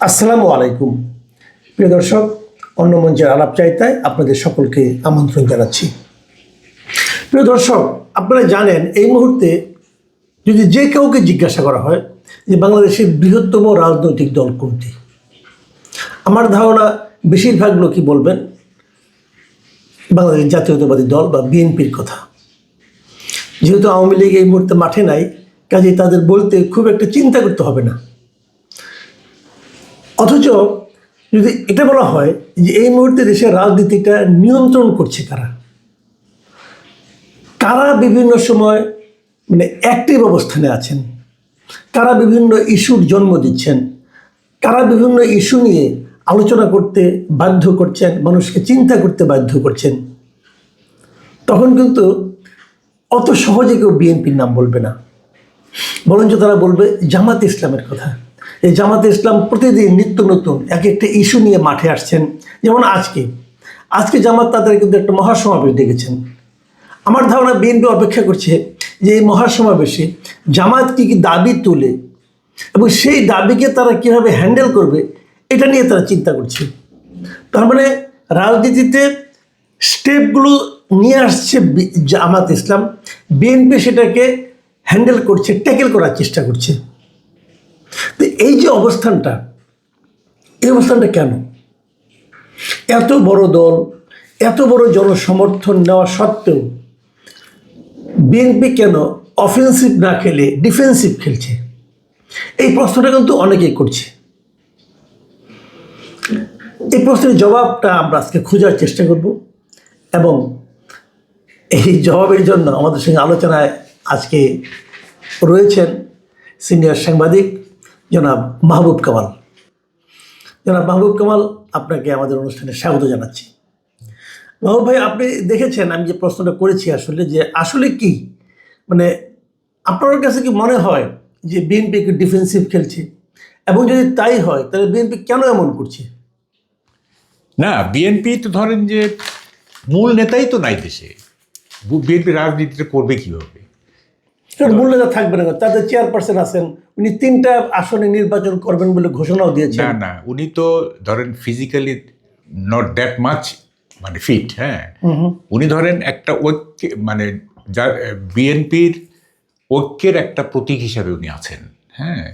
আসসালামু আলাইকুম। প্রিয় দর্শক, অন্য মঞ্চের আলাপ চাইতায় আপনাদের সকলকে আমন্ত্রণ জানাচ্ছি। প্রিয় দর্শক, আপনারা জানেন, এই মুহূর্তে যদি যে কাউকে জিজ্ঞাসা করা হয় যে বাংলাদেশের বৃহত্তম রাজনৈতিক দল কোনটি, আমার ধারণা বেশিরভাগ লোকই বলবেন বাংলাদেশ জাতীয়তাবাদী দল বা বিএনপির কথা। যেহেতু আওয়ামী লীগ এই মুহূর্তে মাঠে নাই কাজে তাদের বলতে খুব একটা চিন্তা করতে হবে না। অথচ যদি এটা বলা হয় যে এই মুহূর্তে দেশের রাজনীতিটা নিয়ন্ত্রণ করছে কারা? কারা বিভিন্ন সময় মানে অ্যাক্টিভ অবস্থানে আছেন? কারা বিভিন্ন ইস্যুর জন্ম দিচ্ছেন? কারা বিভিন্ন ইস্যু নিয়ে আলোচনা করতে বাধ্য করছেন? মানুষকে চিন্তা করতে বাধ্য করছেন? তখন কিন্তু অত সহজে কেউ বিএনপির নাম বলবে না। বরঞ্চ তারা বলবে জামাত ইসলামের কথা। এই জামাত ইসলাম প্রতিদিন নিত্য নতুন, এক একটা ইস্যু নিয়ে মাঠে আসছেন। যেমন আজকে। আজকে জামাত তাদের কিন্তু একটা মহাসমাবেশ ডেকেছেন। আমার ধারণা বিএনপি অপেক্ষা করছে যে এই মহাসমাবেশে জামাত কী কী দাবি তোলে এবং সেই দাবিকে তারা কীভাবে হ্যান্ডেল করবে, এটা নিয়ে তারা চিন্তা করছে। তার মানে রাজনীতিতে স্টেপগুলো নিয়ে আসছে জামাত ইসলাম। বিএনপি সেটাকে হ্যান্ডেল করছে ট্যাকেল করার চেষ্টা করছে। তো এই যে অবস্থানটা এই অবস্থানটা কেন? এত বড় দল, এত বড় জনসমর্থন নেওয়া সত্ত্বেও বিএনপি কেন অফেন্সিভ না খেলে ডিফেন্সিভ খেলছে? এই প্রশ্নটা কিন্তু অনেকেই করছে। এই প্রশ্নের জবাবটা আমরা আজকে খোঁজার চেষ্টা করব এবং এই জবাবের জন্য আমাদের সঙ্গে আলোচনায় আজকে রয়েছেন সিনিয়র সাংবাদিক জনাব মাহবুব কামাল। জনাব মাহবুব কামাল আপনাকে আমাদের অনুষ্ঠানে স্বাগত জানাচ্ছি। মাহবুব ভাই, আপনি দেখেছেন, আমি যে প্রশ্নটা করেছি আসলে যে আসলে কি? মানে আপনার কাছে কি মনে হয় যে বিএনপি একটু ডিফেন্সিভ খেলছে? এবং যদি তাই হয়, তাহলে বিএনপি কেন এমন করছে? না বিএনপি তো ধরেন যে মূল নেতাই তো নাই দেশে। বিএনপি রাজনীতিটা করবে কীভাবে? মূল নেতা থাকবে না। তাদের চেয়ারপারসন আছেন উনি তিনটা আসনে নির্বাচন করবেন বলে ঘোষণাও দিয়েছেন। না না উনি তো ধরেন ফিজিক্যালি নট দ্যাট মাচ মানে ফিট হ্যাঁ। উনি ধরেন একটা ঐক্য মানে যার বিএনপির ঐক্যের একটা প্রতীক হিসাবে উনি আছেন হ্যাঁ।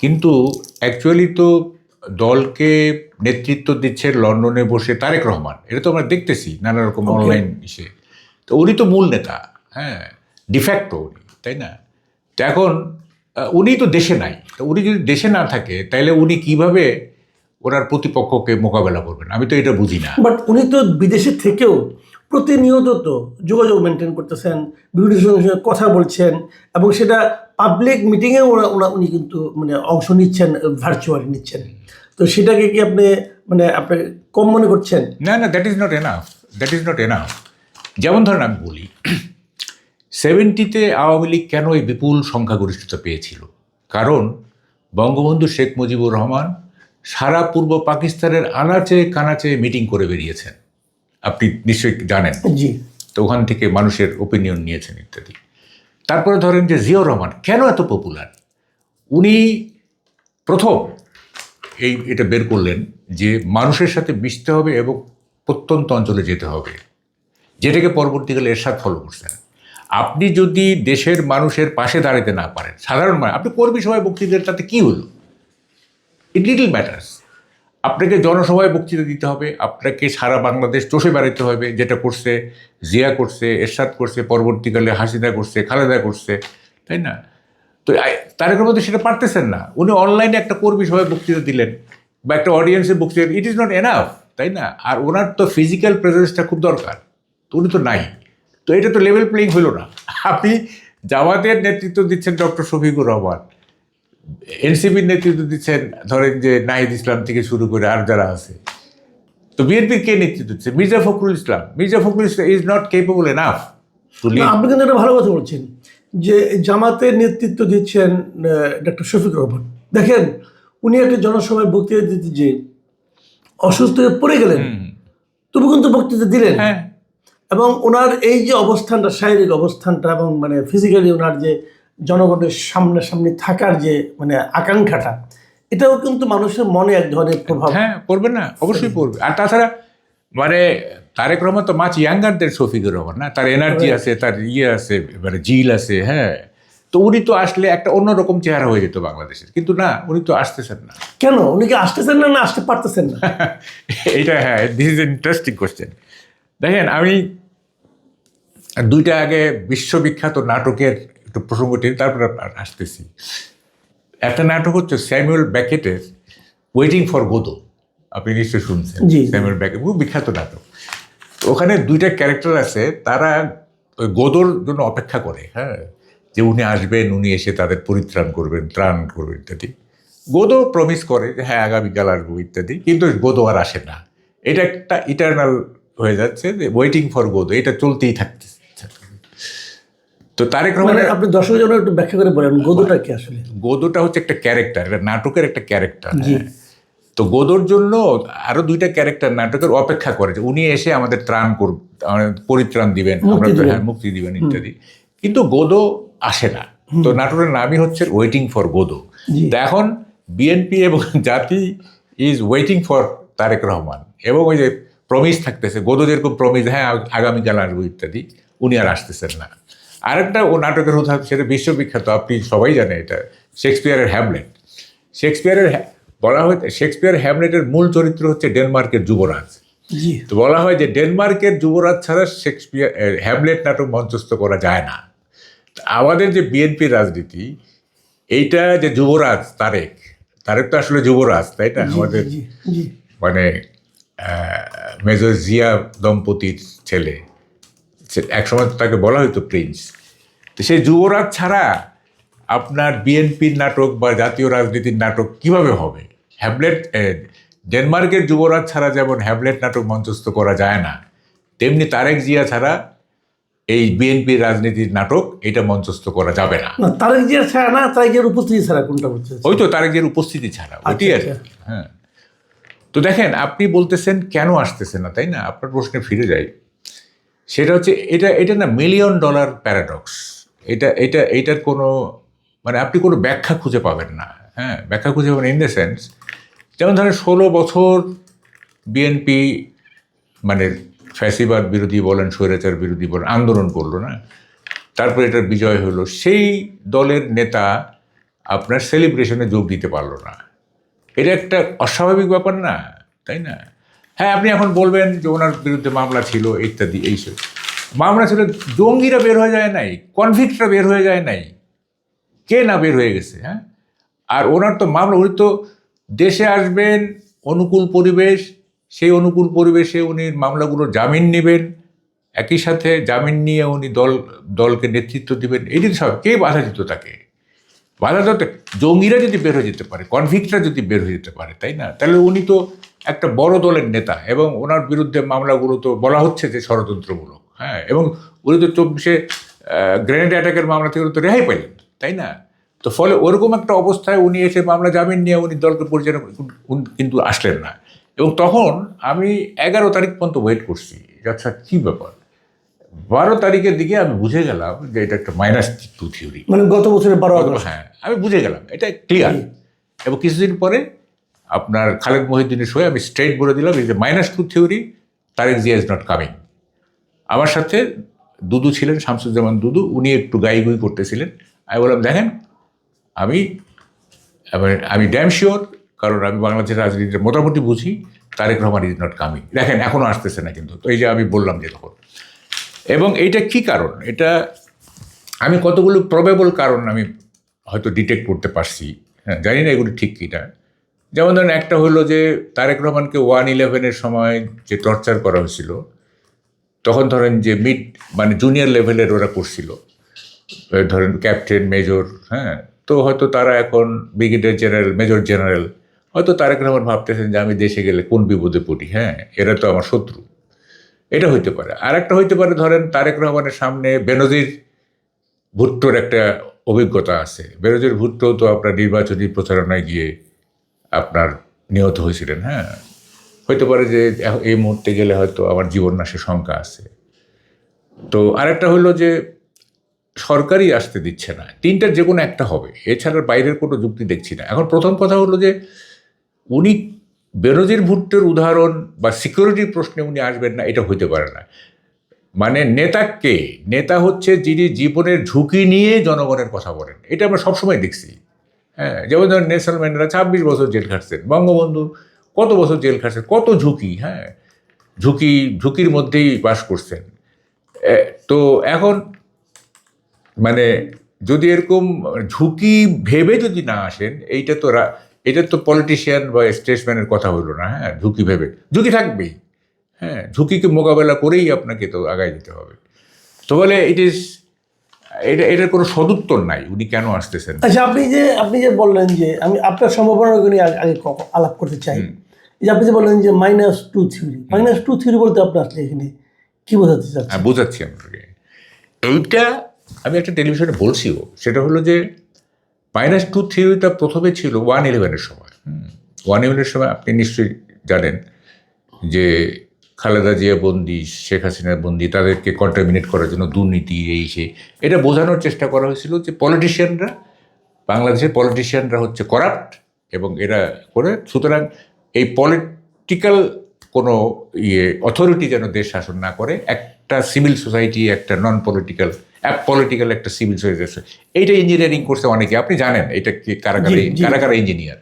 কিন্তু অ্যাকচুয়ালি তো দলকে নেতৃত্ব দিচ্ছে লন্ডনে বসে তারেক রহমান। এটা তো আমরা দেখতেছি নানা রকম অনলাইন ইসে তো উনি তো মূল নেতা হ্যাঁ ডিফ্যাক্টো উনি। তাই না? তো এখন উনি তো দেশে নাই। তো উনি যদি দেশে না থাকে তাহলে উনি কীভাবে ওনার প্রতিপক্ষকে মোকাবেলা করবেন? আমি তো এটা বুঝি না। বাট উনি তো বিদেশে থেকেও প্রতিনিয়ত তো যোগাযোগ মেনটেন করতেছেন বিভিন্ন সঙ্গে সঙ্গে কথা বলছেন এবং সেটা পাবলিক মিটিংয়ে ওরা ওরা উনি কিন্তু মানে অংশ নিচ্ছেন ভার্চুয়ালি নিচ্ছেন। তো সেটাকে কি আপনি মানে আপনি কম মনে করছেন? না না that is not enough that is not enough যেমন ধরেন আমি বলি সেভেন্টিতে আওয়ামী লীগ কেন এই বিপুল সংখ্যাগরিষ্ঠতা পেয়েছিল? কারণ বঙ্গবন্ধু শেখ মুজিবুর রহমান সারা পূর্ব পাকিস্তানের আনাচে কানাচে মিটিং করে বেরিয়েছেন। আপনি নিশ্চয়ই জানেন। জি। তো ওখান থেকে মানুষের ওপিনিয়ন নিয়েছেন ইত্যাদি। তারপরে ধরেন যে জিয়াউর রহমান কেন এত পপুলার উনি প্রথম এই এটা বের করলেন যে মানুষের সাথে মিশতে হবে এবং প্রত্যন্ত অঞ্চলে যেতে হবে। যেটাকে পরবর্তীকালে এরশাদ ফলো করছেন। আপনি যদি দেশের মানুষের পাশে দাঁড়াতে না পারেন, সাধারণ মানুষ, আপনি কর্মী সভায় বক্তৃতা তাতে কী হলো? ইট লিটল ম্যাটার্স আপনাকে জনসভায় বক্তৃতা দিতে হবে, আপনাকে সারা বাংলাদেশ চষে বেড়াতে হবে, যেটা করছে জিয়া করছে, এরশাদ করছে, পরবর্তীকালে হাসিনা করছে, খালেদা করছে, তাই না? তো আই- তারেক রহমান সেটা পারতেছেন না। উনি অনলাইনে একটা কর্মী সভায় বক্তৃতা দিলেন বা একটা অডিয়েন্সে বক্তৃতা ইট ইজ নট এনাফ তাই না? আর ওনার তো ফিজিক্যাল প্রেজেন্সটা খুব দরকার, তো উনি তো নাই। তো এটা তো লেভেল প্লেইং হলো না। আপনি জামাতের নেতৃত্ব দিচ্ছেন ডক্টর শফিকুর রহমান এনসিপির নেতৃত্ব দিচ্ছেন ধরেন যে নাহিদ ইসলাম থেকে শুরু করে আর যারা আছে। তো বিএনপির কে নেতৃত্ব দিচ্ছে? Mirza Fakhrul Islam. Mirza Fakhrul Islam is not capable enough আপনি কিন্তু একটা ভালো কথা বলছেন যে জামাতের নেতৃত্ব দিচ্ছেন ডক্টর শফিক রহমান। দেখেন উনি একটা জনসভায় বক্তৃতা দিতে যে অসুস্থ হয়ে পড়ে গেলেন তবু কিন্তু বক্তৃতা দিলেন। হ্যাঁ। এবং ওনার এই যে অবস্থানটা শারীরিক অবস্থানটা এবং মানে ফিজিক্যালি ওনার যে জনগণের সামনাসামনি থাকার যে মানে আকাঙ্ক্ষাটা এটাও কিন্তু মানুষের মনে এক ধরনের প্রভাব হ্যাঁ পড়বে না অবশ্যই পড়বে। আর তাছাড়া মানে তারেক রহমান তো much younger than Shafiqur Rahman না? তার এনার্জি আছে তার ইয়ে আছে মানে জিল আছে হ্যাঁ? তো উনি তো আসলে একটা অন্যরকম চেহারা হয়ে যেত বাংলাদেশের কিন্তু না উনি তো আসতেছেন না। কেন? উনি কি আসতেছেন না না আসতে পারতেছেন না? এটা হ্যাঁ দিস ইজ ইন্টারেস্টিং কোশ্চেন দেখেন আমি দুইটা আগে বিশ্ববিখ্যাত নাটকের একটু প্রসঙ্গটি তারপর আসতেছি। একটা নাটক হচ্ছে স্যামুয়েল ব্যাকেটের ওয়েটিং ফর গোদো আপনি নিশ্চয়ই শুনছেন। স্যামুয়েল ব্যাকেট খুব বিখ্যাত নাটক। ওখানে দুইটা ক্যারেক্টার আছে তারা ওই গোদোর জন্য অপেক্ষা করে হ্যাঁ? যে উনি আসবেন উনি এসে তাদের পরিত্রাণ করবেন ত্রাণ করবেন ইত্যাদি। গোদো প্রমিস করে যে হ্যাঁ আগামীকাল আসব ইত্যাদি। কিন্তু গোদো আর আসে না। এটা একটা ইটার্নাল হয়ে যাচ্ছে যে ওয়েটিং ফর গোদো এটা চলতেই থাকতেছে তো তারেক মানে রহমানের আপনি দর্শকের জন্য একটু ব্যাখ্যা করে বলেন গোদটা কি আসলে? গোদোটা হচ্ছে একটা ক্যারেক্টার এটা নাটকের একটা ক্যারেক্টার। তো গোদোর জন্য আরও দুইটা ক্যারেক্টার নাটকের অপেক্ষা করে উনি এসে আমাদের ত্রাণ কর পরিত্রাণ দিবেন আমরা হ্যাঁ মুক্তি দিবেন ইত্যাদি। কিন্তু গোদো আসে না। তো নাটকের নামই হচ্ছে ওয়েটিং ফর গোদো তো এখন বিএনপি এবং জাতি is waiting for Tarique Rahman. এবং ওই যে প্রমিস থাকতেছে গোদো যেরকম প্রমিস হ্যাঁ আগামীকাল আসব ইত্যাদি উনি আর আসতেছেন না। আরেকটা ও নাটকের উদাহরণ সেটা বিশ্ববিখ্যাত আপনি সবাই জানেন এটা শেক্সপিয়ারের হ্যামলেট। শেক্সপিয়ারের বলা হয় শেক্সপিয়ার হ্যামলেটের মূল চরিত্র হচ্ছে ডেনমার্কের যুবরাজ। তো বলা হয় যে ডেনমার্কের যুবরাজ ছাড়া শেক্সপিয়ার হ্যামলেট নাটক মঞ্চস্থ করা যায় না। আমাদের যে বিএনপি রাজনীতি এইটা যে যুবরাজ তারেক তারেক তো আসলে যুবরাজ তাই না? আমাদের মানে মেজর জিয়া দম্পতির ছেলে। সে- একসময় তো তাকে বলা হতো প্রিন্স। তো সেই যুবরাজ ছাড়া আপনার বিএনপির নাটক বা জাতীয় রাজনীতির নাটক কীভাবে হবে? হ্যাবলেট ডেনমার্কের যুবরাজ ছাড়া যেমন হ্যাবলেট নাটক মঞ্চস্থ করা যায় না তেমনি তারেক জিয়া ছাড়া এই বিএনপির রাজনীতির নাটক এটা মঞ্চস্থ করা যাবে না। তারেক জিয়া ছাড়া না তারেক জিয়ার উপস্থিতি ছাড়া কোনটা বলছে ওই তো তারেক জিয়ার উপস্থিতি ছাড়া ওইটি আর আচ্ছা। হ্যাঁ। তো দেখেন আপনি বলতেছেন কেন আসতেছে না তাই না? আপনার প্রশ্নে ফিরে যাই। সেটা হচ্ছে এটা এটা না মিলিয়ন ডলার প্যারাডক্স এটা এটা, এটার কোনো মানে আপনি কোনো ব্যাখ্যা খুঁজে পাবেন না। হ্যাঁ ব্যাখ্যা খুঁজে পাবেন ইন দ্য সেন্স যেমন ধরেন ষোলো বছর বিএনপি মানে ফ্যাসিবাদ বিরোধী বলেন, স্বৈরাচার বিরোধী বলেন, আন্দোলন করল না। তারপরে এটার বিজয় হলো। সেই দলের নেতা আপনার সেলিব্রেশনে যোগ দিতে পারল না। এটা একটা অস্বাভাবিক ব্যাপার না, তাই না? হ্যাঁ আপনি এখন বলবেন যে ওনার বিরুদ্ধে মামলা ছিল, ইত্যাদি এইসব মামলা ছিল, জঙ্গিরা বের হয়ে যায় নাই কনভিক্টরা বের হয়ে যায় নাই। কে না বের হয়ে গেছে হ্যাঁ? আর ওনার তো মামলা, উনি তো দেশে আসবেন, অনুকূল পরিবেশ, সেই অনুকূল পরিবেশে উনি মামলাগুলো জামিন নেবেন, একই সাথে জামিন নিয়ে উনি দল, দলকে নেতৃত্ব দেবেন এটি সব, কে বাধা দিত তাকে? বাধা দিতে, জঙ্গিরা যদি বের হয়ে যেতে পারে কনভিক্টরা যদি বের হয়ে যেতে পারে, তাই না? তাহলে উনি তো একটা বড় দলের নেতা এবং ওনার বিরুদ্ধে মামলাগুলো তো বলা হচ্ছে যে ষড়যন্ত্রমূলক হ্যাঁ এবং উনি তো চব্বিশে গ্রেনেড অ্যাটাকের মামলা থেকে তো রেহাই পেলেন তাই না? তো ফলে ওরকম একটা অবস্থায় উনি এসে মামলা জামিন নিয়ে উনি দলকে পরিচালনা কিন্তু আসলেন না। এবং তখন আমি এগারো তারিখ পর্যন্ত ওয়েট করছি আচ্ছা কী ব্যাপার? বারো তারিখের দিকে আমি বুঝে গেলাম যে এটা একটা মাইনাস টু থিওরি মানে গত বছরের বারো হ্যাঁ আমি বুঝে গেলাম এটা ক্লিয়ার এবং কিছুদিন পরে আপনার খালেদ মহিউদ্দিনের সঙ্গে আমি স্ট্রেট বলে দিলাম, এই যে minus two theory Tarique Zia is not coming আমার সাথে দুদু ছিলেন, শামসুজ্জামান দুদু, উনি একটু গাইগুই করতেছিলেন। আমি বললাম, দেখেন, আমি আমি ড্যাম শিওর কারণ আমি বাংলাদেশের রাজনীতির মোটামুটি বুঝি, Tarique Rahman is not coming দেখেন এখনও আসতেছে না কিন্তু। তো এই যে আমি বললাম যে তখন। এবং এইটা কি কারণ? এটা আমি কতগুলো প্রবেবল কারণ আমি হয়তো ডিটেক্ট করতে পারছি। হ্যাঁ জানি না এগুলো ঠিক কিনা। যেমন ধরেন একটা হলো যে তারেক রহমানকে ওয়ান ইলেভেনের সময় যে টর্চার করা হয়েছিল, তখন ধরেন যে মিড মানে জুনিয়র লেভেলের ওরা করছিল। ধরেন ক্যাপ্টেন, মেজর হ্যাঁ তো হয়তো তারা এখন ব্রিগেডিয়ার জেনারেল, মেজর জেনারেল। হয়তো তারেক রহমান ভাবতেছেন যে আমি দেশে গেলে কোন বিপদে পড়ি হ্যাঁ এরা তো আমার শত্রু। এটা হইতে পারে। আর একটা হইতে পারে, ধরেন তারেক রহমানের সামনে বেনজির ভুট্টোর একটা অভিজ্ঞতা আছে। বেনজির ভুট্টো তো আপনার নির্বাচনী প্রচারণায় গিয়ে আপনার নিহত হয়েছিলেন হ্যাঁ। হইতে পারে যে এই মুহূর্তে গেলে হয়তো আমার জীবন নাশের শঙ্কা আছে। তো আরেকটা হলো যে সরকারই আসতে দিচ্ছে না। তিনটার যে কোনো একটা হবে। এছাড়া বাইরের কোনো যুক্তি দেখছি না। এখন প্রথম কথা হলো যে উনি বেনজির ভুট্টোর উদাহরণ বা সিকিউরিটির প্রশ্নে উনি আসবেন না, এটা হইতে পারে না। মানে নেতা কে? নেতা হচ্ছে যিনি জীবনের ঝুঁকি নিয়ে জনগণের কথা বলেন। এটা আমরা সবসময় দেখছি। হ্যাঁ যেমন ধরেন নেলসন ম্যান্ডেলা ছাব্বিশ বছর জেল খাটছেন। বঙ্গবন্ধু কত বছর জেল খাটছেন? কত ঝুঁকি হ্যাঁ? ঝুঁকি, ঝুঁকির মধ্যেই বাস করছেন। তো এখন মানে যদি এরকম ঝুঁকি ভেবে যদি না আসেন, এইটা তো এটা তো পলিটিশিয়ান বা স্টেটসম্যানের কথা হলো না হ্যাঁ? ঝুঁকি ভেবে। ঝুঁকি থাকবেই হ্যাঁ? ঝুঁকিকে মোকাবেলা করেই আপনাকে তো আগায় যেতে হবে। তো বলে ইট ইজ এটা এটার কোনো সদুত্তর নাই উনি কেন আসতেছেন? আচ্ছা আপনি যে আপনি যে বললেন যে আমি আপনার সম্ভাবনাগুলো নিয়ে আগে- আলাপ করতে চাই। যে আপনি যে বললেন যে minus two theory minus two theory বলতে আপনি আসলে এখানে কি বোঝাতে চাচ্ছেন? আমি বোঝাচ্ছি আপনাকে। এইটা আমি একটা টেলিভিশনে বলছিও সেটা হলো যে মাইনাস টু থিওরিটা প্রথমে ছিল ওয়ান ইলেভেনের সময়। ওয়ান ইলেভেনের সময় আপনি নিশ্চয়ই জানেন যে খালেদা জিয়া বন্দি শেখ হাসিনার বন্দি তাদেরকে কন্টামিনেট করার জন্য দুর্নীতি এই সে। এটা বোঝানোর চেষ্টা করা হয়েছিল যে পলিটিশিয়ানরা বাংলাদেশের পলিটিশিয়ানরা হচ্ছে করাপ্ট এবং এরা করে সুতরাং এই পলিটিক্যাল কোনো ইয়ে অথরিটি যেন দেশ শাসন না করে একটা সিভিল সোসাইটি একটা নন পলিটিক্যাল অ্যাপ পলিটিক্যাল একটা সিভিল সোসাইটি এইটা ইঞ্জিনিয়ারিং করছে অনেকে আপনি জানেন এটা। কারা কারা ইঞ্জিনিয়ার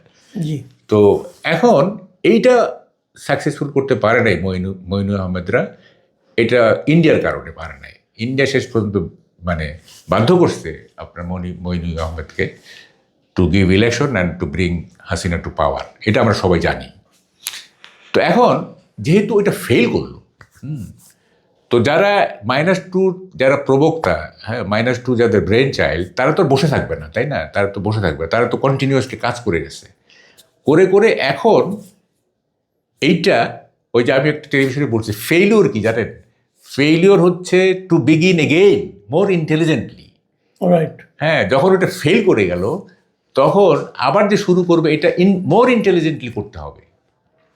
তো এখন এইটা সাকসেসফুল করতে পারে নাই মইনু মইনু আহমেদরা। এটা ইন্ডিয়ার কারণে পারে নাই। ইন্ডিয়া শেষ পর্যন্ত মানে বাধ্য করছে আপনার মনি, মইনু আহমেদকে to give election and to bring Hasina to power এটা আমরা সবাই জানি। তো এখন যেহেতু এটা ফেল করল তো যারা মাইনাস টু যারা প্রবক্তা হ্যাঁ মাইনাস টু যাদের ব্রেন চাইল্ড তারা তো বসে থাকবে না, তাই না? তারা তো বসে থাকবে, তারা তো কন্টিনিউয়াসলি কাজ করে গেছে। করে করে এখন এইটা ওই যে আমি একটা টেলিভিশনে বলছি ফেইলিওর কি জানেন? ফেইলিওর হচ্ছে to begin again more intelligently right হ্যাঁ যখন ওটা ফেল করে গেল তখন আবার যে শুরু করবে এটা ইন মোর ইন্টেলিজেন্টলি করতে হবে।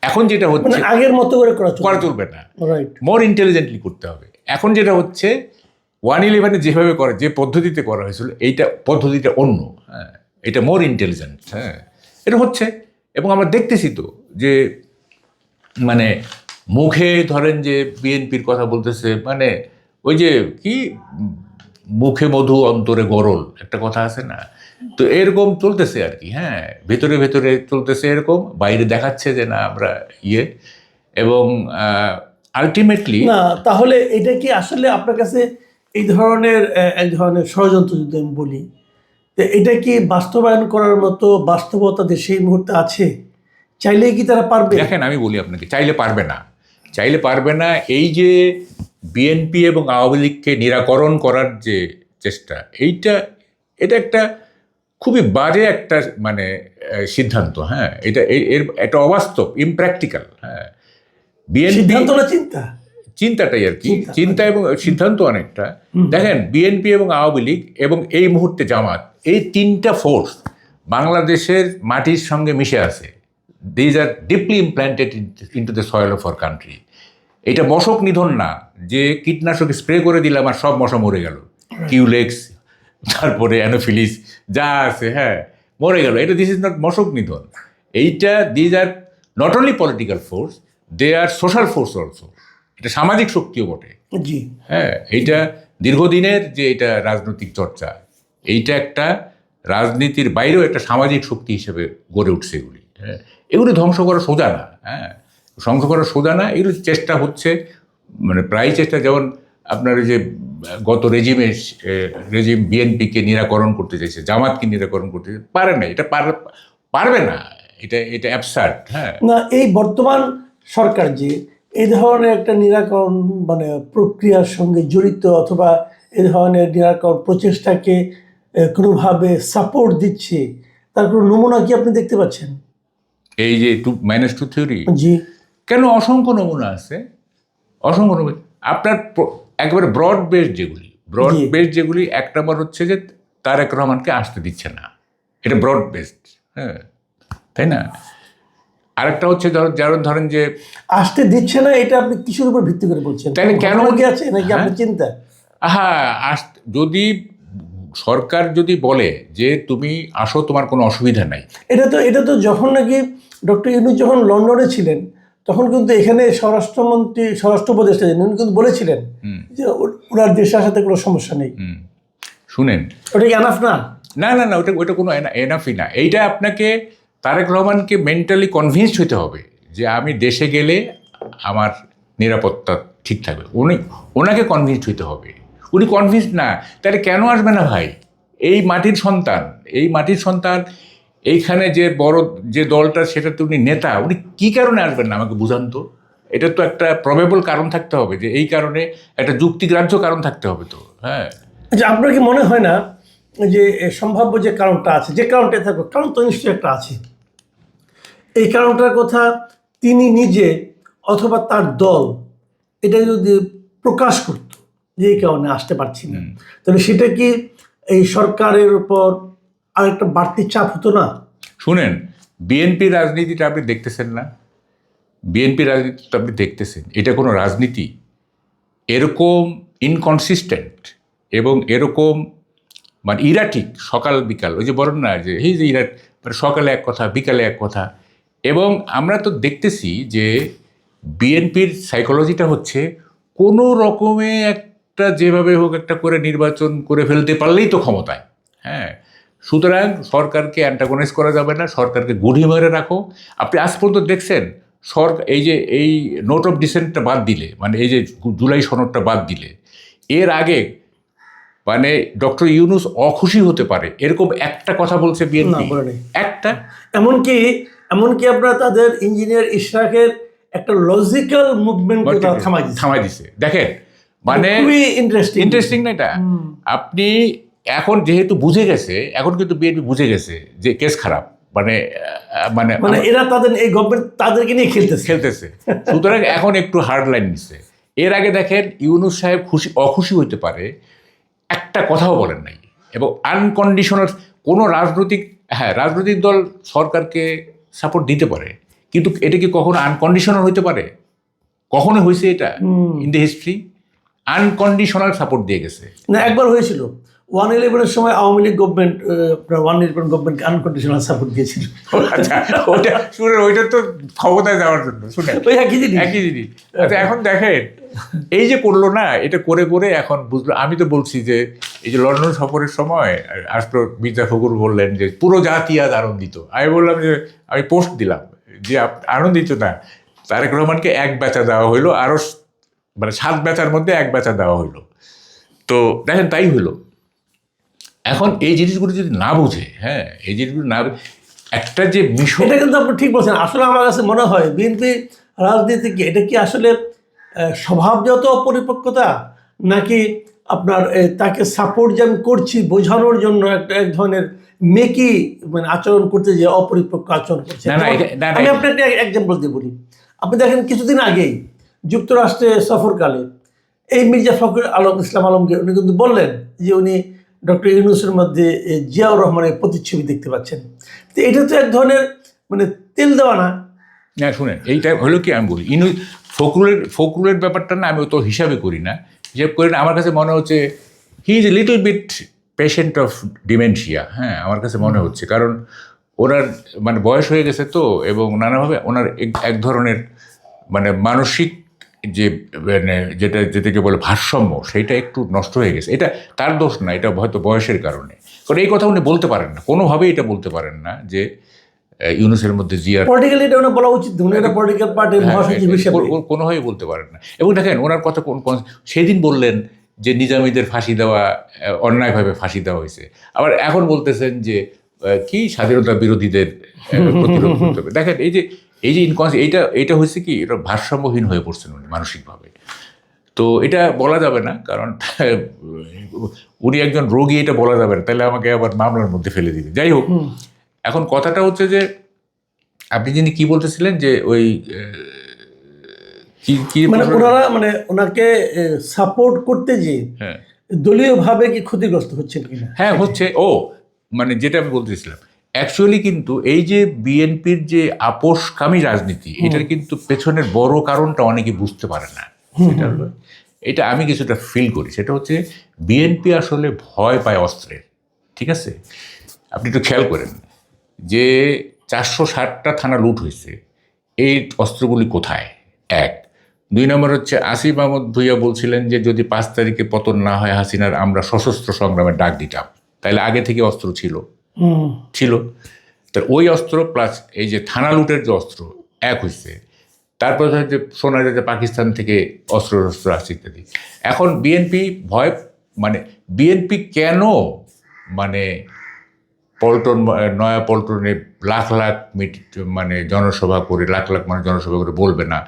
এখন যেটা মানে হচ্ছে আগের মতো করে করা করা চলবে না। রাইট মোর ইন্টেলিজেন্টলি করতে হবে। এখন যেটা হচ্ছে ওয়ান ইলেভেনে যেভাবে করে যে পদ্ধতিতে করা হয়েছিল এইটা পদ্ধতিটা অন্য। হ্যাঁ এটা মোর ইন্টেলিজেন্ট হ্যাঁ এটা হচ্ছে এবং আমরা দেখতেছি তো যে মানে মুখে ধরেন যে বিএনপির কথা বলতেছে মানে ওই যে কি, মুখে মধু, অন্তরে গরল, একটা কথা আছে না? তো এরকম চলতেছে আর কি হ্যাঁ ভেতরে ভেতরে চলতেছে এরকম, বাইরে দেখাচ্ছে যে না আমরা ইয়ে। এবং আলটিমেটলি না, তাহলে এটা কি আসলে আপনার কাছে এই ধরনের এক ধরনের ষড়যন্ত্র যদি আমি বলি এটা কি বাস্তবায়ন করার মতো বাস্তবতা দেশে এই মুহূর্তে আছে? চাইলেই কি তারা পারবে? দেখেন আমি বলি আপনাকে চাইলে পারবে না। চাইলে পারবে না এই যে বিএনপি এবং আওয়ামী লীগকে নিরাকরণ করার যে চেষ্টা এইটা এটা একটা খুবই বাজে একটা মানে সিদ্ধান্ত হ্যাঁ? এটা এর- একটা অবাস্তব ইমপ্র্যাকটিক্যাল হ্যাঁ? বিএনপি চিন্তা? চিন্তাটাই আর কি চিন্তা। চিন্তা এবং সিদ্ধান্ত অনেকটা। দেখেন বিএনপি এবং আওয়ামী লীগ এবং এই মুহূর্তে জামাত এই তিনটা ফোর্স বাংলাদেশের মাটির সঙ্গে মিশে আছে। These are deeply implanted into the soil of our country এটা মশক নিধন না যে কীটনাশক স্প্রে করে দিলাম আর সব মশা মরে গেল। কিউলেক্স তারপরে অ্যানোফিলিস যা আছে হ্যাঁ মরে গেল। এটা দিস ইজ নট মশক নিধন। এইটা these are not only political force they are social force also এটা সামাজিক শক্তিও বটে। জি। হ্যাঁ এইটা দীর্ঘদিনের যে এটা রাজনৈতিক চর্চা এইটা একটা রাজনীতির বাইরেও একটা সামাজিক শক্তি হিসেবে গড়ে উঠছে এগুলি। হ্যাঁ এগুলি ধ্বংস করা সোজা না হ্যাঁ। ধ্বংস করা সোজা না, এগুলি চেষ্টা হচ্ছে মানে প্রায় চেষ্টা, যেমন আপনার যে, গত রেজিমে রেজিম বিএনপিকে নিরাকরণ করতে চাইছে, জামাতকে নিরাকরণ করতে চাইছে, পারে না, এটা পার- পারবে না, এটা এটা অ্যাবসার্ট হ্যাঁ। না, এই বর্তমান সরকার যে এই ধরনের একটা নিরাকরণ মানে প্রক্রিয়ার সঙ্গে জড়িত অথবা এই ধরনের নিরাকরণ প্রচেষ্টাকে কোনোভাবে সাপোর্ট দিচ্ছে, তার কোনো নমুনা কি আপনি দেখতে পাচ্ছেন? এই যে টু মাইনাস টু থিওরি জি। কেন অসংখ্য নমুনা আছে? অসংখ্য নমুনা। আপনার একেবারে ব্রড বেস যেগুলি ব্রড। বেস যেগুলি এক নম্বর হচ্ছে যে তারেক রহমানকে আসতে দিচ্ছে না। এটা ব্রড বেসড হ্যাঁ। তাই না? আরেকটা হচ্ছে ধর যেমন ধরেন যে আসতে দিচ্ছে না এটা আপনি কিসের উপর ভিত্তি করে বলছেন? তাহলে কেন- আছে নাকি হ্যাঁ? আপনার চিন্তা? হ্যাঁ আস যদি সরকার যদি বলে যে তুমি আসো তোমার কোনো অসুবিধা নাই। এটা তো এটা তো যখন নাকি ডক্টর ইউনুস যখন লন্ডনে ছিলেন তখন কিন্তু এখানে স্বরাষ্ট্রমন্ত্রী স্বরাষ্ট্র উপদেষ্টা যিনি, উনি কিন্তু বলেছিলেন। যে ওনার দেশের সাথে কোনো সমস্যা নেই। শুনেন। ওটা কি আনাফ না? না না না ওটা ওটা কোনো এনাফই না। এইটা আপনাকে তারেক রহমানকে মেন্টালি কনভিন্সড হতে হবে যে আমি দেশে গেলে আমার নিরাপত্তা ঠিক থাকবে। উনি ওনাকে কনভিন্সড হতে হবে। উনি কনভিন্সড না। তাহলে কেন আসবে না ভাই? এই মাটির সন্তান, এই মাটির সন্তান, এইখানে যে বড় যে দলটা, সেটা তো উনি নেতা, উনি কী কারণে আসবেন না আমাকে বুঝান তো? এটা তো একটা প্রবেবল কারণ থাকতে হবে যে এই কারণে একটা যুক্তিগ্রাহ্য কারণ থাকতে হবে তো হ্যাঁ। যে আপনার কি মনে হয় না যে সম্ভাব্য যে কারণটা আছে, যে কারণটা থাকুক, কারণ তো নিশ্চয়ই একটা আছে। এই কারণটার কথা তিনি নিজে অথবা তার দল, এটা যদি প্রকাশ করত যে কারণে আসতে পারছি না। তাহলে সেটা কি এই সরকারের উপর আরেকটা বাড়তি চাপ হতো না? শুনেন বিএনপি রাজনীতিটা আপনি দেখতেছেন না? বিএনপি রাজনীতিটা আপনি দেখতেছেন। এটা কোনো রাজনীতি। এরকম ইনকনসিস্টেন্ট এবং এরকম মানে ইরাটিক সকাল বিকাল। ওই যে বলেন না যে এই যে ইরাট মানে সকালে এক কথা বিকালে এক কথা। এবং আমরা তো দেখতেছি যে বিএনপির সাইকোলজিটা হচ্ছে কোনো রকমে একটা যেভাবে হোক একটা করে নির্বাচন করে ফেলতে পারলেই তো ক্ষমতায়। হ্যাঁ সুতরাং সরকারকে অ্যান্টাগনাইজ করা যাবে না সরকারকে গুড়ি মেরে রাখো। আপনি আজ পর্যন্ত দেখছেন সরকার এই যে এই নোট অফ ডিসেন্টটা বাদ দিলে মানে এই যে জুলাই সনদটা বাদ দিলে এর আগে মানে ডক্টর ইউনুস অখুশি হতে পারে এরকম একটা কথা বলছে বিএনপি। একটা? এমনকি এমনকি আপনারা তাদের ইঞ্জিনিয়ার ইশরাকের একটা লজিক্যাল মুভমেন্ট থামাই দিছে। দেখেন মানে ইন্টারেস্টিং ইন্টারেস্টিং না এটা? আপনি এখন যেহেতু বুঝে গেছে এখন কিন্তু বিএনপি বুঝে গেছে যে কেস খারাপ। মানে মানে মানে এরা তাদের এই গভর্নমেন্ট তাদেরকে নিয়ে খেলতেছে। খেলতেছে। সুতরাং এখন একটু হার্ড লাইন নিচ্ছে এর আগে দেখেন ইউনুস সাহেব খুশি অখুশি হইতে পারে একটা কথাও বলেন নাই। এবং আনকন্ডিশনাল কোনো রাজনৈতিক হ্যাঁ রাজনৈতিক দল সরকারকে সাপোর্ট দিতে পারে। কিন্তু এটা কি কখনো আনকন্ডিশনাল হইতে পারে? কখনো হয়েছে এটা in the history unconditional support দিয়ে গেছে। না একবার হয়েছিল। ওয়ান ইলেভেনের সময় Awami League government one eleven গভর্নমেন্টকে আনকন্ডিশনাল সাপোর্ট দিয়েছিল। আচ্ছা ওইটা শুনে ওইটা তো ক্ষমতায় যাওয়ার জন্য শুনে ওই একই জিনিস। একই জিনিস। আচ্ছা এখন দেখেন এই যে করল না এটা করে করে এখন বুঝলো আমি তো বলছি যে এই যে লন্ডন সফরের সময় আসলো মির্জা ফখরুল বললেন যে পুরো জাতি আজ আনন্দিত। আমি বললাম যে আমি পোস্ট দিলাম যে আনন্দিত না। তারেক রহমানকে এক বেচা দেওয়া হইল আরও মানে সাত বেচার মধ্যে এক বেচা দেওয়া হইল। তো দেখেন তাই হইল। এখন এই জিনিসগুলো যদি না বুঝে হ্যাঁ এই জিনিসগুলো না একটা যে মিশন এটা কিন্তু আপনি ঠিক বলছেন। আসলে আমার কাছে মনে হয় বিএনপি রাজনীতি কি এটা কি আসলে স্বভাবজাত অপরিপক্কতা নাকি আপনার তাকে সাপোর্ট যে আমি করছি বোঝানোর জন্য একটা এক ধরনের মেকি মানে আচরণ করতে যে অপরিপক্ক আচরণ করছে? আমি আপনাকে এক্সাম্পল দিয়ে বলি। আপনি দেখেন কিছুদিন আগেই যুক্তরাষ্ট্রে সফরকালে এই মির্জা ফখর আলম, ইসলাম আলমকে উনি কিন্তু বললেন যে উনি ডক্টর ইউনুসের মধ্যে জিয়াউর রহমানের প্রতিচ্ছবি দেখতে পাচ্ছেন। তো এটা তো এক ধরনের মানে তেল দেওয়া না। না শুনেন, এইটা হলো কি আমি বলি ইনু ফকরুলের ফকরুলের ব্যাপারটা না আমি অত হিসাবে করি না। হিসাব করি না আমার কাছে মনে হচ্ছে he is little bit patient of dementia হ্যাঁ আমার কাছে মনে হচ্ছে। কারণ ওনার মানে বয়স হয়ে গেছে তো, এবং নানাভাবে ওনার এক ধরনের মানে মানসিক যে মানে যেটা যেটাকে বলে ভারসাম্য সেইটা একটু নষ্ট হয়ে গেছে। এটা তার দোষ না এটা হয়তো বয়সের কারণে। কারণ এই কথা উনি বলতে পারেন না। কোনোভাবেই এটা বলতে পারেন না যে ইউনুসের মধ্যে জিয়ার পলিটিক্যালি এটা ওনার বলা উচিত উনি একটা পলিটিক্যাল পার্টির হ্যাঁ, মহাসচিব হিসেবে। ও- ও কোনোভাবেই বলতে পারেন না। এবং দেখেন ওনার কথা কোন কোন সেদিন বললেন যে নিজামীদের ফাঁসি দেওয়া অন্যায়ভাবে ফাঁসি দেওয়া হয়েছে। আবার এখন বলতেছেন যে কি স্বাধীনতা বিরোধীদের প্রতিরোধ করতে হবে। দেখেন এই যে এই যে ইনকনস এইটা এইটা হয়েছে কি এটা ভারসাম্যহীন হয়ে পড়ছেন উনি মানসিকভাবে। তো এটা বলা যাবে না কারণ উনি একজন রোগী এটা বলা যাবে না। তাহলে আমাকে আবার মামলার মধ্যে ফেলে দিবে। যাই হোক এখন কথাটা হচ্ছে যে আপনি যিনি কি বলতেছিলেন যে ওই কি কি মানে ওনারা মানে ওনাকে সাপোর্ট করতে যে হ্যাঁ। দলীয়ভাবে কি ক্ষতিগ্রস্ত হচ্ছেন কিনা? হ্যাঁ হচ্ছে। ও মানে যেটা আমি বলতেছিলাম অ্যাকচুয়ালি কিন্তু এই যে বিএনপির যে আপোষকামী রাজনীতি এটার কিন্তু পেছনের বড় কারণটা অনেকে বুঝতে পারে না। সেটা হলো এটা আমি কিছুটা ফিল করি। সেটা হচ্ছে বিএনপি আসলে ভয় পায় অস্ত্রের ঠিক আছে? আপনি একটু খেয়াল করেন যে চারশো ষাটটা থানা লুট হয়েছে। এই অস্ত্রগুলি কোথায়? এক। দুই নম্বর হচ্ছে আসিফ আহমদ ভুইয়া বলছিলেন যে যদি পাঁচ তারিখে পতন না হয় হাসিনার আমরা সশস্ত্র সংগ্রামের ডাক দিতাম। তাহলে আগে থেকে অস্ত্র ছিল। ছিল। তো ওই অস্ত্র প্লাস এই যে থানা লুটের যে অস্ত্র, এক হয়েছে তারপরে যে শোনা যায় যে পাকিস্তান থেকে অস্ত্র শস্ত্র আসছে ইত্যাদি। এখন বিএনপি ভয় মানে বিএনপি কেন মানে পল্টন, নয়া পল্টনে লাখ লাখ মিট মানে জনসভা করে, লাখ লাখ মানুষ জনসভা করে বলবে না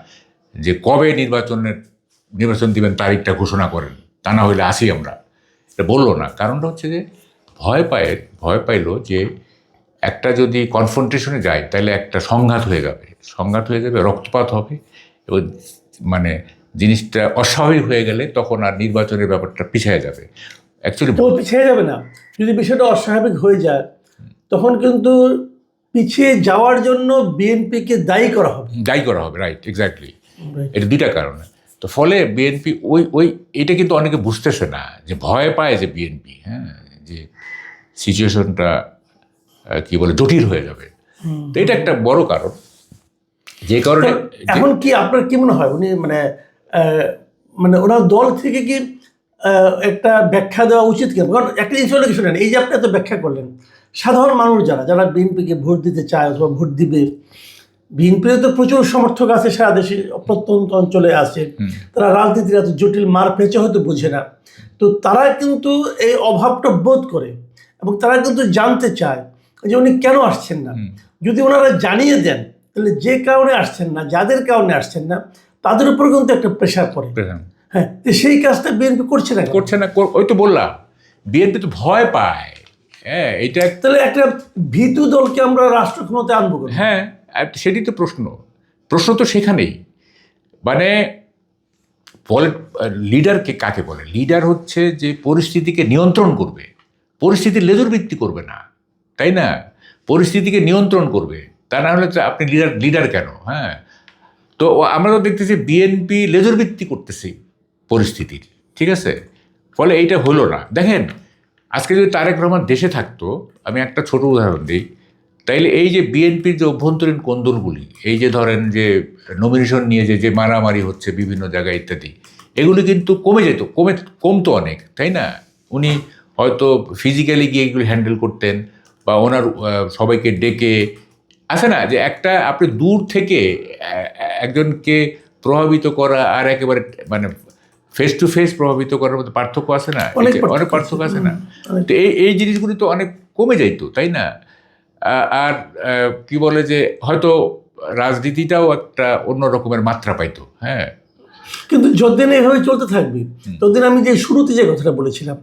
যে কবে নির্বাচনের, নির্বাচন দিবেন তারিখটা ঘোষণা করেন। তা না হইলে আসি আমরা। এটা বলল না। কারণটা হচ্ছে যে ভয় পায় ভয় পাইলো যে একটা যদি কনফ্রন্টেশনে যায় তাহলে একটা সংঘাত হয়ে যাবে। সংঘাত হয়ে যাবে রক্তপাত হবে এবং মানে জিনিসটা অস্বাভাবিক হয়ে গেলে তখন আর নির্বাচনের ব্যাপারটা পিছিয়ে যাবে। অ্যাকচুয়ালি তো পিছিয়ে যাবে না। যদি বিষয়টা অস্বাভাবিক হয়ে যায় তখন কিন্তু পিছিয়ে যাওয়ার জন্য বিএনপিকে দায়ী করা হবে। দায়ী করা হবে রাইট এক্স্যাক্টলি এটা দুইটা কারণে। তো ফলে বিএনপি ওই ওই এটা কিন্তু অনেকে বুঝতেছে না যে ভয় পায় যে বিএনপি হ্যাঁ। যে সিচুয়েশনটা কি বলে জটিল হয়ে যাবে। তো এটা একটা বড় কারণ। যে কারণে এখন কি আপনার কি মনে হয়? উনি মানে মানে ওনার দল থেকে কি একটা ব্যাখ্যা দেওয়া উচিত কেন? কারণ একটা জিনিস হলো কি শোনেন এই যে আপনি এত ব্যাখ্যা করলেন সাধারণ মানুষ যারা যারা বিএনপিকে ভোট দিতে চায় অথবা ভোট দিবে বিএনপির তো প্রচুর সমর্থক আছে সারা দেশে প্রত্যন্ত অঞ্চলে আছে। তারা রাজনীতির এত জটিল মার পেঁচে হয়তো বোঝে না। তো তারা কিন্তু এই অভাবটা বোধ করে এবং তারা কিন্তু জানতে চায় যে উনি কেন আসছেন না। যদি ওনারা জানিয়ে দেন তাহলে যে কারণে আসছেন না যাদের কারণে আসছেন না তাদের উপর কিন্তু একটা প্রেশার পড়ে। হ্যাঁ তো সেই কাজটা বিএনপি করছে না? করছে না ওই তো বললাম বিএনপি তো ভয় পায়। হ্যাঁ এটা তাহলে একটা ভীতু দলকে আমরা রাষ্ট্র ক্ষমতায় আনব? হ্যাঁ। সেটি তো প্রশ্ন। প্রশ্ন তো সেখানেই। মানে লিডারকে কাকে বলে? লিডার হচ্ছে যে পরিস্থিতিকে নিয়ন্ত্রণ করবে। পরিস্থিতির লেজুর ভিত্তি করবে না, তাই না? পরিস্থিতিকে নিয়ন্ত্রণ করবে। তা না হলে আপনি লিডার লিডার কেন? হ্যাঁ। তো আমরা তো দেখতেছি বিএনপি লেজুর ভিত্তি করতেছি পরিস্থিতির, ঠিক আছে? ফলে এইটা হলো না। দেখেন, আজকে যদি তারেক রহমান দেশে থাকতো, আমি একটা ছোট উদাহরণ দিই। তাইলে এই যে বিএনপির যে অভ্যন্তরীণ কোন্দলগুলি এই যে ধরেন যে নমিনেশন নিয়ে যে যে মারামারি হচ্ছে বিভিন্ন জায়গায় ইত্যাদি এগুলি কিন্তু কমে যেত কমে কমতো অনেক তাই না? উনি হয়তো ফিজিক্যালি গিয়ে এগুলি হ্যান্ডেল করতেন বা ওনার সবাইকে ডেকে আছে না? যে একটা আপনি দূর থেকে একজনকে প্রভাবিত করা আর একেবারে মানে ফেস টু ফেস প্রভাবিত করার মধ্যে পার্থক্য আছে না? অনেক পার্থক্য। আছে না? তো এই এই জিনিসগুলি তো অনেক কমে যাইতো তাই না? আর কি বলে যে হয়তো রাজনীতিটাও একটা অন্য রকমের মাত্রা পাইতো হ্যাঁ। কিন্তু যতদিন এভাবে চলতে থাকবে ততদিন আমি যে শুরুতে যে কথাটা বলেছিলাম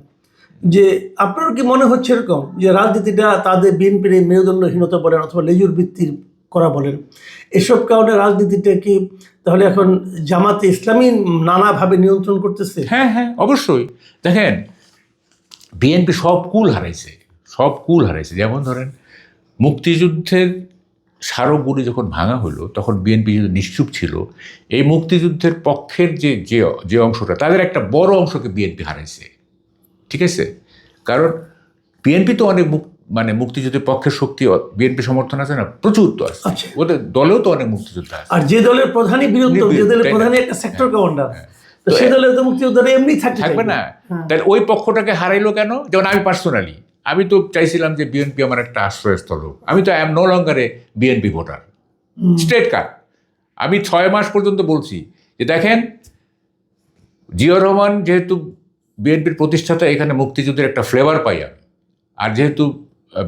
যে আপনার কি মনে হচ্ছে এরকম যে রাজনীতিটা তাদের বিএনপির মেরুদণ্ডহীনতা বলেন অথবা লেজুর ভিত্তির করা বলেন এসব কারণে রাজনীতিটা কি তাহলে এখন জামাতে ইসলামী নানাভাবে নিয়ন্ত্রণ করতেছে? হ্যাঁ হ্যাঁ অবশ্যই। দেখেন বিএনপি সব কুল হারাইছে সব কুল হারাইছে। যেমন ধরেন মুক্তিযুদ্ধের স্মারকগুলি যখন ভাঙা হলো তখন বিএনপি যদি নিশ্চুপ ছিল। এই মুক্তিযুদ্ধের পক্ষের যে যে যে অংশটা তাদের একটা বড় অংশকে বিএনপি হারাইছে। ঠিক আছে? কারণ বিএনপি তো অনেক মানে মুক্তিযুদ্ধের পক্ষের শক্তি বিএনপি সমর্থন আছে না? প্রচুর তো আছে। ওদের দলেও তো অনেক মুক্তিযোদ্ধা আছে। আর যে দলের প্রধানই বিরুদ্ধ যে দলের? প্রধানই একটা সেক্টর কমান্ডার তো তো দলের তো মুক্তিযোদ্ধারা এমনি থাকবে না। হ্যাঁ। তাহলে ওই পক্ষটাকে হারাইলো কেন? যেমন আমি পার্সোনালি আমি তো চাইছিলাম যে বিএনপি আমার একটা আশ্রয়স্থল হোক। আমি তো অ্যাম নো লঙ্গারে বিএনপি ভোটার স্টেট কার্ড আমি ছয় মাস পর্যন্ত বলছি যে দেখেন জিয়া রহমান যেহেতু বিএনপির প্রতিষ্ঠাতা এখানে মুক্তিযুদ্ধের একটা ফ্লেভার পাই আমি। আর যেহেতু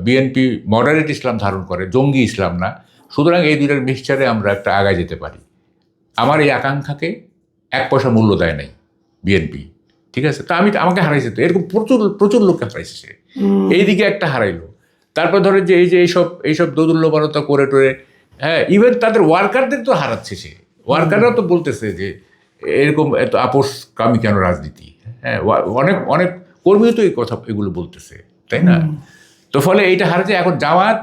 বিএনপি মডারেট ইসলাম ধারণ করে জঙ্গি ইসলাম না সুতরাং এই দুইটার মিক্সচারে আমরা একটা আগায় যেতে পারি। আমার এই আকাঙ্ক্ষাকে এক পয়সা মূল্য দেয় নাই বিএনপি ঠিক আছে? তা আমি আমাকে হারাইছে তো। এরকম প্রচুর প্রচুর লোককে হারাইছে এইদিকে একটা হারাইলো। তারপর ধরে যে এই যে এইসব এইসব দোদুল্যমানতা করে টোরে হ্যাঁ ইভেন তাদের ওয়ার্কারদের তো হারাচ্ছে সে। ওয়ার্কাররা তো বলতেছে যে এরকম এত আপোষ কামি কেন রাজনীতি? হ্যাঁ অনেক অনেক কর্মীও তো এই কথা এগুলো বলতেছে তাই না? তো ফলে এইটা হারাচ্ছে। এখন জামাত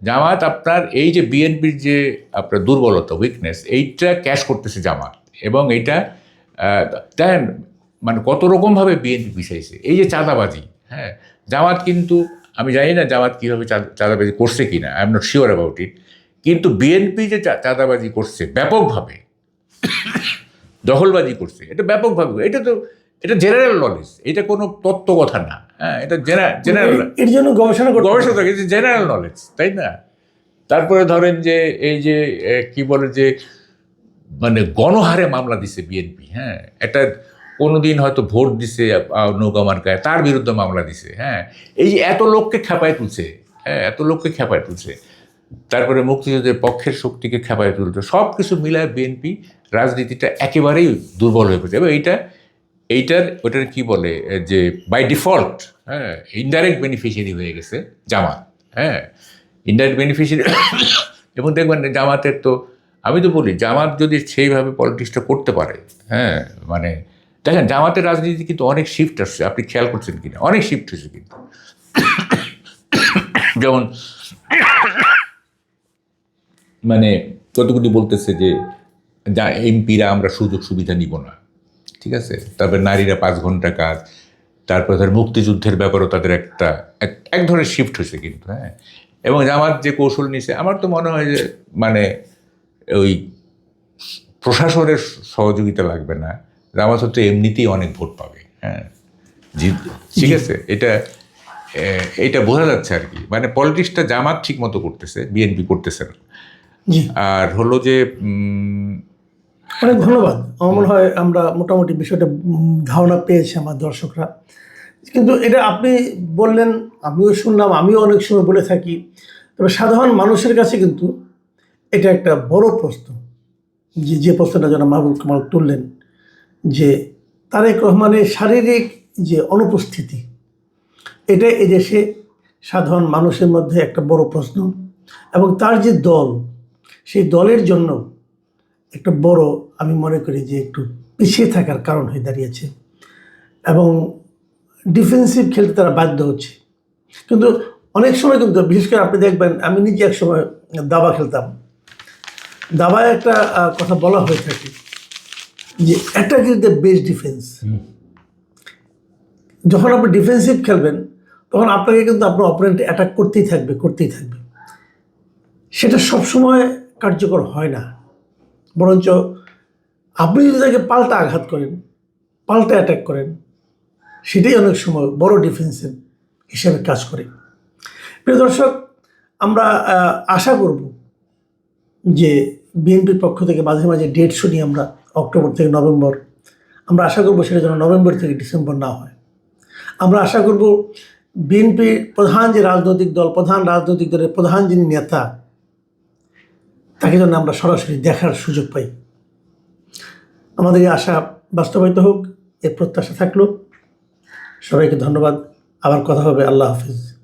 জামাত আপনার এই যে বিএনপির যে আপনার দুর্বলতা উইকনেস এইটা ক্যাশ করতেছে জামাত। এবং এইটা দেখেন মানে কত রকমভাবে বিএনপি পিছাইছে এই যে চাঁদাবাজি হ্যাঁ জামাত কিন্তু আমি জানি না জামাত কীভাবে চাঁদাবাজি করছে কি না I am not sure about it কিন্তু বিএনপি যে চাঁদাবাজি করছে ব্যাপকভাবে দখলবাজি করছে এটা ব্যাপকভাবে এটা তো এটা জেনারেল নলেজ এটা কোনো তত্ত্ব কথা না হ্যাঁ এটা জেনারেল এর জন্য গবেষণা। গবেষণা এটা জেনারেল নলেজ তাই না তারপরে ধরেন যে এই যে কি বলে যে মানে গণহারে মামলা দিছে বিএনপি হ্যাঁ একটা কোনোদিন হয়তো ভোট দিছে নৌকা মার্কায়, তার বিরুদ্ধে মামলা দিছে হ্যাঁ? এই এত লোককে খেপায় তুলছে হ্যাঁ এত লোককে খেপায় তুলছে, তারপরে মুক্তিযুদ্ধের পক্ষের শক্তিকে খেপায় তুলছে সব কিছু মিলায় বিএনপি রাজনীতিটা একেবারেই দুর্বল হয়ে পড়ছে। এবং এইটা, এইটার, ওটার কি বলে যে বাই ডিফল্ট হ্যাঁ ইনডাইরেক্ট বেনিফিশিয়ারি হয়ে গেছে জামাত হ্যাঁ? ইনডাইরেক্ট বেনিফিশিয়ারি এবং দেখবেন জামাতের তো, আমি তো বলি, জামাত যদি সেইভাবে পলিটিক্সটা করতে পারে হ্যাঁ মানে দেখেন, জামাতের রাজনীতি কিন্তু অনেক শিফট আসছে। আপনি খেয়াল করছেন কিনা? অনেক শিফট হয়েছে কিন্তু। যেমন মানে কতগুলি বলতেছে যে, যা এমপিরা আমরা সুযোগ সুবিধা নিব না। ঠিক আছে? তারপরে নারীরা পাঁচ ঘণ্টা কাজ, তারপরে ধর মুক্তিযুদ্ধের ব্যাপারেও তাদের একটা, এক- ধরনের শিফট হয়েছে কিন্তু হ্যাঁ? এবং আমার যে কৌশল নিছে আমার তো মনে হয় যে মানে ওই প্রশাসনের সহযোগিতা লাগবে না। তো এমনিতেই অনেক ভোট পাবে হ্যাঁ। ঠিক আছে এটা এ, এইটা বোঝা যাচ্ছে আর কি। মানে পলিটিক্সটা জামাত ঠিক মতো করতেছে বিএনপি করতেছে না। আর হলো যে অনেক ধন্যবাদ। আমার মনে হয় আমরা মোটামুটি বিষয়টা ধারণা পেয়েছি আমার দর্শকরা। কিন্তু এটা আপনি বললেন আমিও শুনলাম আমিও অনেক সময় বলে থাকি। তবে সাধারণ মানুষের কাছে কিন্তু এটা একটা বড় প্রশ্ন। যে যে প্রশ্নটা যেন মাহবুব কামাল তুললেন। যে তারেক রহমানের শারীরিক যে অনুপস্থিতি, এটা এদেশে সাধারণ মানুষের মধ্যে একটা বড় প্রশ্ন এবং তার যে দল, সেই দলের জন্য একটা বড় আমি মনে করি যে একটু পিছিয়ে থাকার কারণ হয়ে দাঁড়িয়েছে এবং ডিফেন্সিভ খেলতে তারা বাধ্য হচ্ছে। কিন্তু অনেক সময় কিন্তু, বিশেষ করে আপনি দেখবেন, আমি নিজে এক সময় দাবা খেলতাম। দাবায় একটা কথা বলা হয়ে থাকে। যে attack is the best defence যখন আপনি ডিফেন্সিভ খেলবেন তখন আপনাকে কিন্তু আপনার অপারেন্ট অ্যাটাক করতেই থাকবে করতেই থাকবে। সেটা সবসময় কার্যকর হয় না। বরঞ্চ আপনি যদি তাকে পাল্টা আঘাত করেন পাল্টা অ্যাটাক করেন সেটাই অনেক সময় বড় ডিফেন্সিভ হিসেবে কাজ করে। প্রিয় দর্শক আমরা আশা করব যে বিএনপির পক্ষ থেকে মাঝে মাঝে ডেট শুনি আমরা অক্টোবর থেকে নভেম্বর। আমরা আশা করব সেটা যেন নভেম্বর থেকে ডিসেম্বর না হয়। আমরা আশা করব বিএনপির প্রধান যে রাজনৈতিক দল, প্রধান রাজনৈতিক দলের প্রধান যিনি নেতা, তাকে যেন আমরা সরাসরি দেখার সুযোগ পাই। আমাদের এই আশা বাস্তবায়িত হোক এর প্রত্যাশা থাকল। সবাইকে ধন্যবাদ। আবার কথা হবে। আল্লাহ হাফিজ।